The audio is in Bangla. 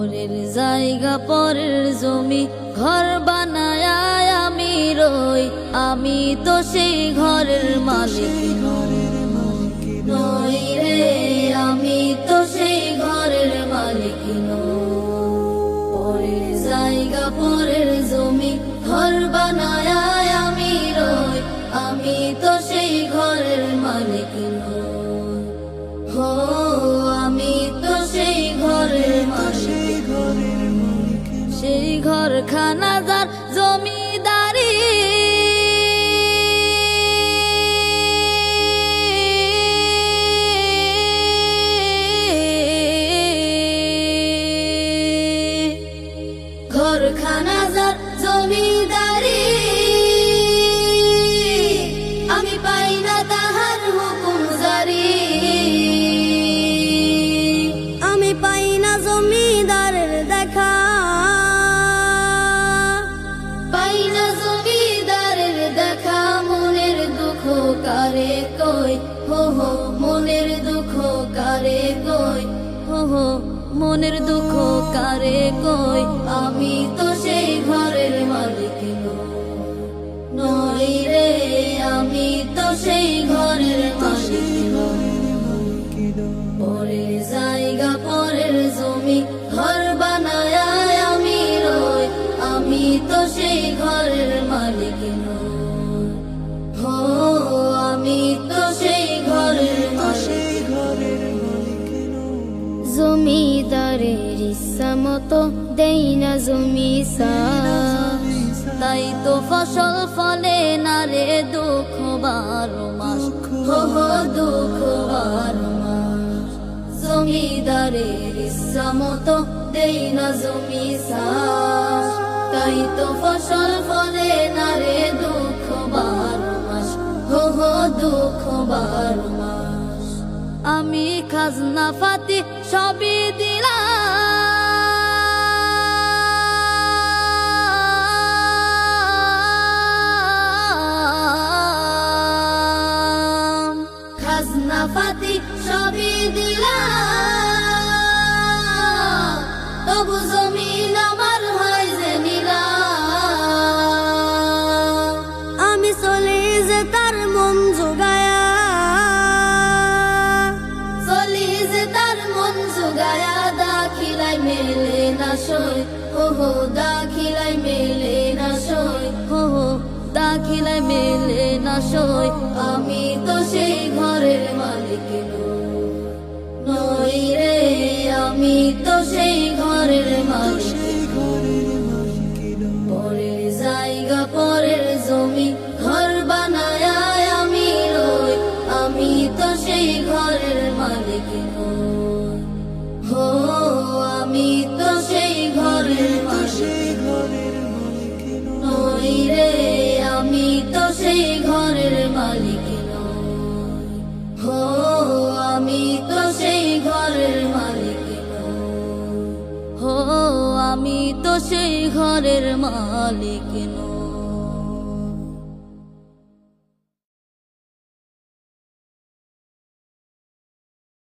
পরের জায়গা পরের জমি ঘর বানায় আমি রই আমি তো সেই ঘরের মালিক নই। রে, আমি তো সেই ঘরের ঘর খানা যার জমিদারি। ঘর মনের দুঃখ কারে কই মনের দুঃখ কারে কই আমি তো সেই ঘরের মালিক নই। রে, আমি তো সেই ঘরের মালিক পরে পরের মতো দেই না জমি। তাই তো ফসল ফলে না রে দুঃখ বারো মাস। দুঃখ বারো মাস। জমিদারের ইচ্ছা মতো দেই না জমি তাই তো ফসল ফলে না রে দুঃখ বারো মাস। হো, দুঃখ বারো মাস। আমি খাজনা ফাতি সবই দিলাম। সই মেলে না সই আমি তো সেই ঘরের মালিক নই। রে, আমি তো সেই ঘরের মালিক পরের জায়গা, পরের জমি, ঘর বানায় আমি রই। আমি তো সেই ঘরের সেই ঘরের মালিক নই